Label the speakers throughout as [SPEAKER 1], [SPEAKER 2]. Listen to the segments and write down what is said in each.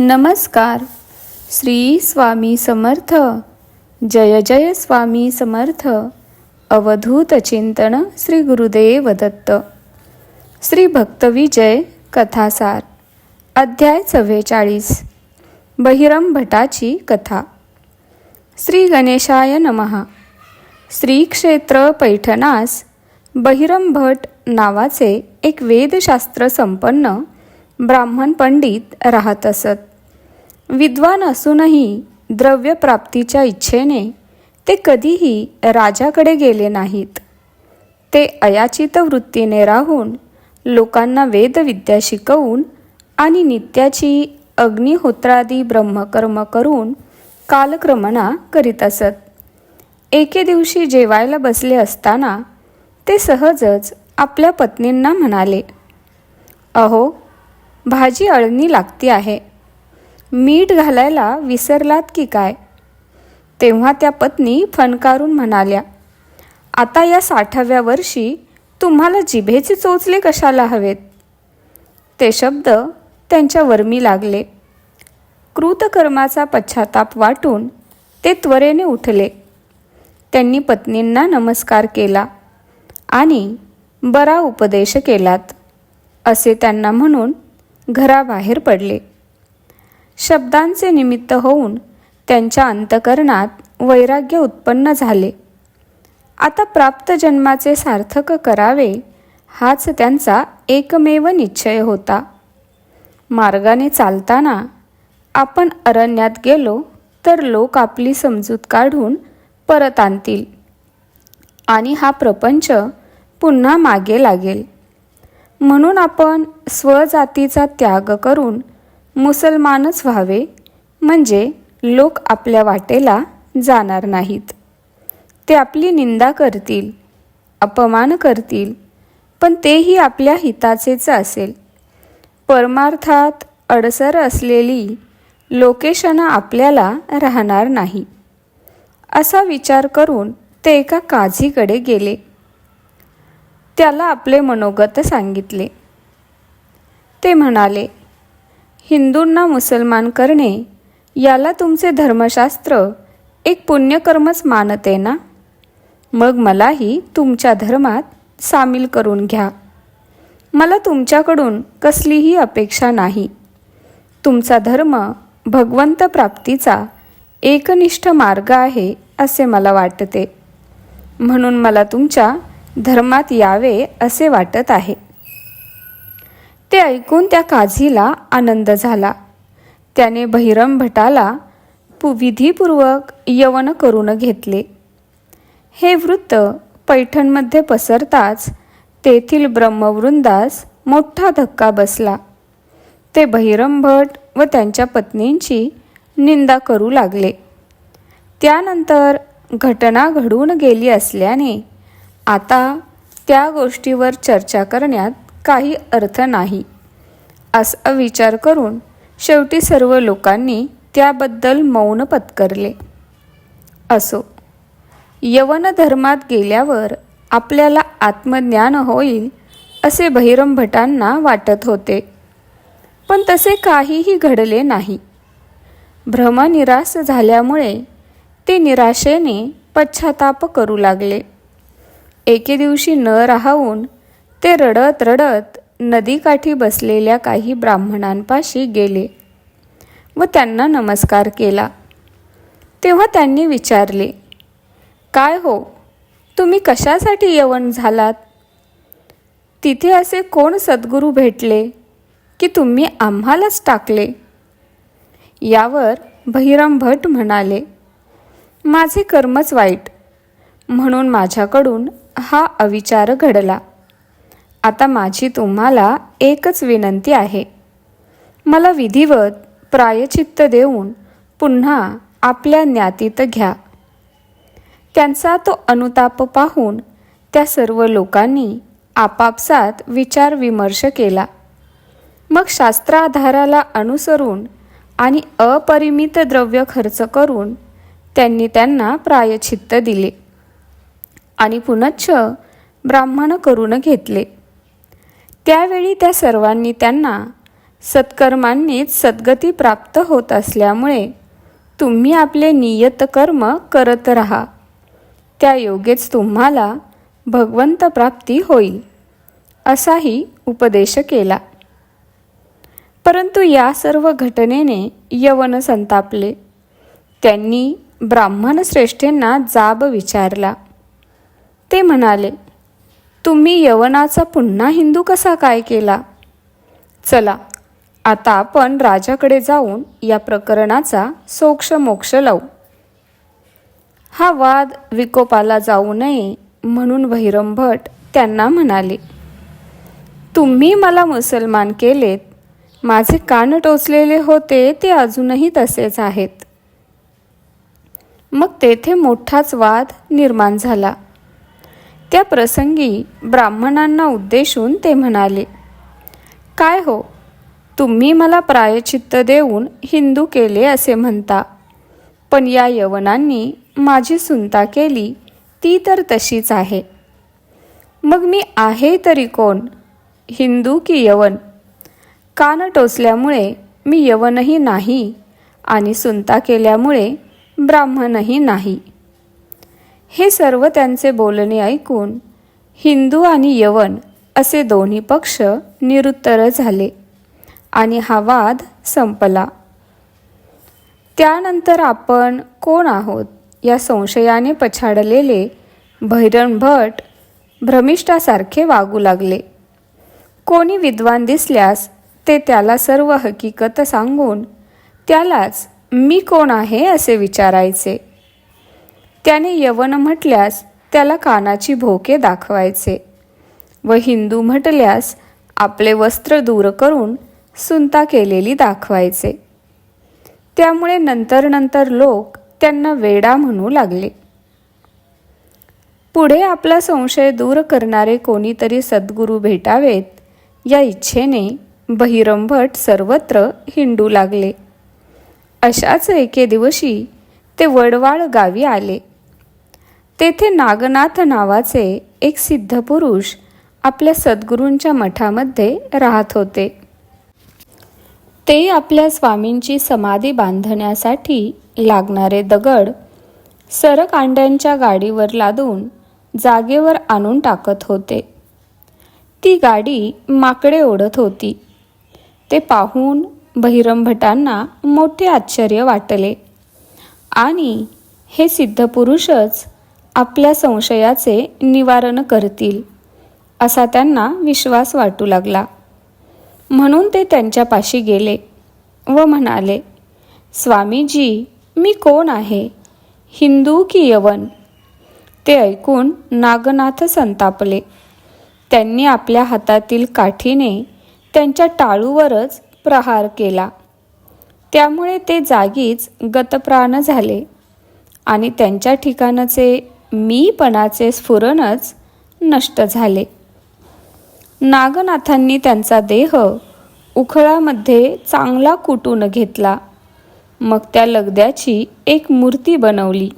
[SPEAKER 1] नमस्कार. श्री स्वामी समर्थ. जय जय स्वामी समर्थ. अवधूत चिंतन श्री गुरुदेव दत्त. श्री भक्तविजय कथासार. अध्याय चव्वेचाळीस बहिरम भटाची कथा. श्री गणेशाय नमहा श्री क्षेत्र पैठणास बहिरम भट नावाचे एक वेदशास्त्र संपन्न ब्राह्मण पंडित राहत असत. विद्वान असूनही द्रव्य प्राप्तीच्या इच्छेने ते कधीही राजाकडे गेले नाहीत. ते अयाचित वृत्तीने राहून लोकांना वेदविद्या शिकवून आणि नित्याची अग्निहोत्रादी ब्रह्मकर्म करून कालक्रमणा करीत असत. एके दिवशी जेवायला बसले असताना ते सहजच आपल्या पत्नींना म्हणाले अहो भाजी अळणी लागती आहे. मीठ घालायला विसरलात की काय? तेव्हा त्या पत्नी फणकारून म्हणाल्या आता या साठाव्या वर्षी तुम्हाला जिभेचे चोचले कशाला हवेत? ते शब्द त्यांच्या वर्मी लागले. कृतकर्माचा पश्चाताप वाटून ते त्वरेने उठले. त्यांनी पत्नींना नमस्कार केला आणि बरा उपदेश केलात असे त्यांना म्हणून घराबाहेर पडले. शब्दांचे निमित्त होऊन त्यांच्या अंतकरणात वैराग्य उत्पन्न झाले. आता प्राप्त जन्माचे सार्थक करावे हाच त्यांचा एकमेव निश्चय होता. मार्गाने चालताना आपण अरण्यात गेलो तर लोक आपली समजूत काढून परत आणतील. आणि हा प्रपंच पुन्हा मागे लागेल. म्हणून आपण स्वजातीचा त्याग करून मुसलमानच व्हावे म्हणजे लोक आपल्या वाटेला जाणार नाहीत. ते आपली निंदा करतील अपमान करतील पण तेही आपल्या हिताचेच असेल. परमार्थात अडसर असलेली लोकेशनं आपल्याला राहणार नाही. असा विचार करून ते एका काझीकडे गेले. त्याला आपले मनोगत सांगितले. ते म्हणाले हिंदूंना मुसलमान करणे याला तुमचे धर्मशास्त्र एक पुण्यकर्मच मानते ना? मग मलाही तुमच्या धर्मात सामील करून घ्या. मला तुमच्याकडून कसलीही अपेक्षा नाही. तुमचा धर्म भगवंत प्राप्तीचा एकनिष्ठ मार्ग आहे असे मला वाटते. म्हणून मला तुमच्या धर्मात यावे असे वाटत आहे. ते ऐकून त्या काझीला आनंद झाला. त्याने बहिरम भटाला पु विधीपूर्वक यवन करून घेतले. हे वृत्त पैठणमध्ये पसरताच तेथील ब्रह्मवृंदास मोठा धक्का बसला. ते बहिरम भट व त्यांच्या पत्नींची निंदा करू लागले. त्यानंतर घटना घडून गेली असल्याने आता त्या गोष्टीवर चर्चा करण्यात काही अर्थ नाही. असा विचार करून शेवटी सर्व लोकांनी त्याबद्दल मौन पत्करले. असो यवन धर्मात गेल्यावर आपल्याला आत्मज्ञान होईल असे बहिरम भटांना वाटत होते. पण तसे काहीही घडले नाही. भ्रमनिरास झाल्यामुळे ते निराशेने पश्चाताप करू लागले. एके दिवशी न राहून ते रडत रडत नदीकाठी बसलेल्या काही ब्राह्मणांपाशी गेले व त्यांना नमस्कार केला. तेव्हा त्यांनी विचारले काय हो? तुम्ही कशासाठी यवन झालात? तिथे असे कोण सद्गुरू भेटले की तुम्ही आम्हालाच टाकले? यावर बहिरम भट म्हणाले माझे कर्मच वाईट. म्हणून माझ्याकडून हा अविचार घडला. आता माझी तुम्हाला एकच विनंती आहे. मला विधिवत प्रायचित्त देऊन पुन्हा आपल्या ज्ञातीत घ्या. त्यांचा तो अनुताप पाहून त्या सर्व लोकांनी आपापसात विचार विमर्श केला. मग शास्त्राधाराला अनुसरून आणि अपरिमित द्रव्य खर्च करून त्यांनी त्यांना प्रायचित्त दिले. आणि पुनच्छ ब्राह्मण करून घेतले. त्यावेळी त्या सर्वांनी त्यांना सत्कर्मांनीच सद्गती प्राप्त होत असल्यामुळे तुम्ही आपले नियत कर्म करत राहा. त्या योगेच तुम्हाला भगवंत प्राप्ती होईल असाही उपदेश केला. परंतु या सर्व घटनेने यवन संतापले. त्यांनी ब्राह्मण श्रेष्ठींना जाब विचारला. ते म्हणाले तुम्ही यवनाचा पुन्हा हिंदू कसा काय केला? चला आता आपण राजाकडे जाऊन या प्रकरणाचा सोक्ष मोक्ष लावू. हा वाद विकोपाला जाऊ नये म्हणून भैरमभट त्यांना म्हणाले तुम्ही मला मुसलमान केलेत. माझे कान टोचलेले होते ते अजूनही तसेच आहेत. मग तेथे मोठाच वाद निर्माण झाला. त्या प्रसंगी ब्राह्मणांना उद्देशून ते म्हणाले काय हो? तुम्ही मला प्रायचित्त देऊन हिंदू केले असे म्हणता. पण या यवनांनी माझी सुनता केली ती तर तशीच आहे. मग मी आहे तरी कोण? हिंदू की यवन? कान टोचल्यामुळे मी यवनही नाही आणि सुनता केल्यामुळे ब्राह्मणही नाही. हे सर्व त्यांचे बोलणे ऐकून हिंदू आणि यवन असे दोन्ही पक्ष निरुत्तर झाले आणि हा वाद संपला. त्यानंतर आपण कोण आहोत या संशयाने पछाडलेले भैरण भट भ्रमिष्ठासारखे वागू लागले. कोणी विद्वान दिसल्यास ते त्याला सर्व हकीकत सांगून त्यालाच मी कोण आहे असे विचारायचे. त्याने यवन म्हटल्यास त्याला कानाची भोके दाखवायचे. व हिंदू म्हटल्यास आपले वस्त्र दूर करून सुंता केलेली दाखवायचे. त्यामुळे नंतर नंतर लोक त्यांना वेडा म्हणू लागले. पुढे आपला संशय दूर करणारे कोणीतरी सद्गुरू भेटावेत या इच्छेने बहिरंभट सर्वत्र हिंडू लागले. अशाच एके दिवशी ते वडवाळ गावी आले. तेथे नागनाथ नावाचे एक सिद्ध पुरुष आपल्या सद्गुरूंच्या मठामध्ये राहत होते. ते आपल्या स्वामींची समाधी बांधण्यासाठी लागणारे दगड सरकांड्यांच्या गाडीवर लादून जागेवर आणून टाकत होते. ती गाडी माकडे ओढत होती. ते पाहून बहिरंभटांना मोठे आश्चर्य वाटले. आणि हे सिद्धपुरुषच आपल्या संशयाचे निवारण करतील असा त्यांना विश्वास वाटू लागला. म्हणून ते त्यांच्यापाशी गेले व म्हणाले स्वामीजी मी कोण आहे? हिंदू की यवन? ते ऐकून नागनाथ संतापले. त्यांनी आपल्या हातातील काठीने त्यांच्या टाळूवरच प्रहार केला. त्यामुळे ते जागीच गतप्राण झाले आणि त्यांच्या ठिकाणाचे मीपणाचे स्फुरणच नष्ट झाले. नागनाथांनी त्यांचा देह उखळामध्ये चांगला कुटून घेतला. मग त्या लगद्याची एक मूर्ती बनवली.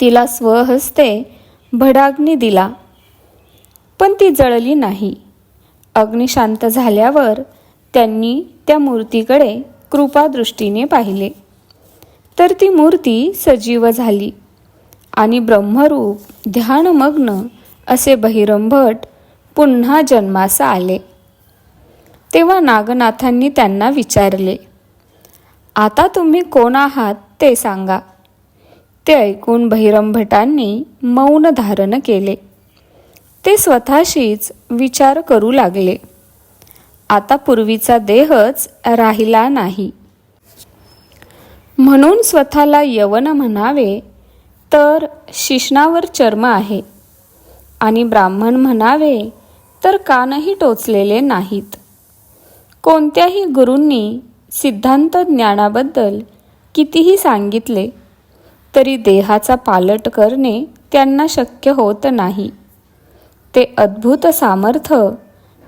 [SPEAKER 1] तिला स्वहस्ते भडाग्नी दिला. पण ती जळली नाही. अग्निशांत झाल्यावर त्यांनी त्या मूर्तीकडे कृपादृष्टीने पाहिले. तर ती मूर्ती सजीव झाली. आणि ब्रह्मरूप ध्यानमग्न असे बहिरंभट पुन्हा जन्मास आले. तेव्हा नागनाथांनी त्यांना विचारले आता तुम्ही कोण आहात ते सांगा. ते ऐकून बहिरंभटांनी मौन धारण केले. ते स्वतःशीच विचार करू लागले आता पूर्वीचा देहच राहिला नाही. म्हणून स्वतःला यवन म्हणावे तर शिश्नावर चर्म आहे. आणि ब्राह्मण म्हणावे तर कानही टोचलेले नाहीत. कोणत्याही गुरूंनी सिद्धांत ज्ञानाबद्दल कितीही सांगितले तरी देहाचा पालट करणे त्यांना शक्य होत नाही. ते अद्भुत सामर्थ्य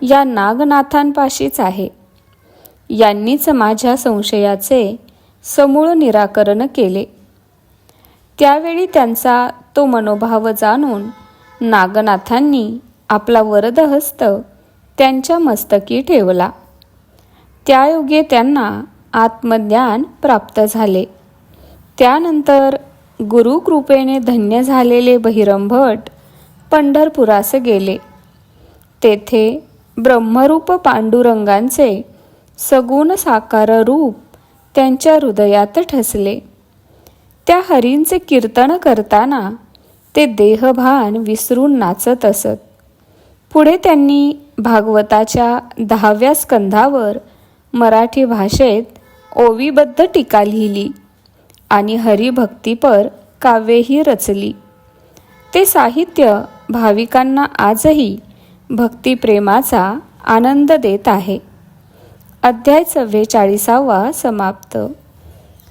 [SPEAKER 1] या नागनाथांपाशीच आहे. यांनीच माझ्या संशयाचे समूळ निराकरण केले. त्यावेळी त्यांचा तो मनोभाव जाणून नागनाथांनी आपला वरदहस्त त्यांच्या मस्तकी ठेवला. त्यायोगे त्यांना आत्मज्ञान प्राप्त झाले. त्यानंतर गुरुकृपेने धन्य झालेले बहिरंभट पंढरपुरास गेले. तेथे ब्रह्मरूप पांडुरंगांचे सगुण साकार रूप त्यांच्या हृदयात ठसले. त्या हरींचे कीर्तन करताना ते देहभान विसरून नाचत असत. पुढे त्यांनी भागवताच्या दहाव्या स्कंधावर मराठी भाषेत ओवीबद्ध टीका लिहिली आणि हरिभक्तीपर काव्येही रचली. ते साहित्य भाविकांना आजही भक्तिप्रेमाचा आनंद देत आहे. अध्याय चव्वेचाळीसावा समाप्त.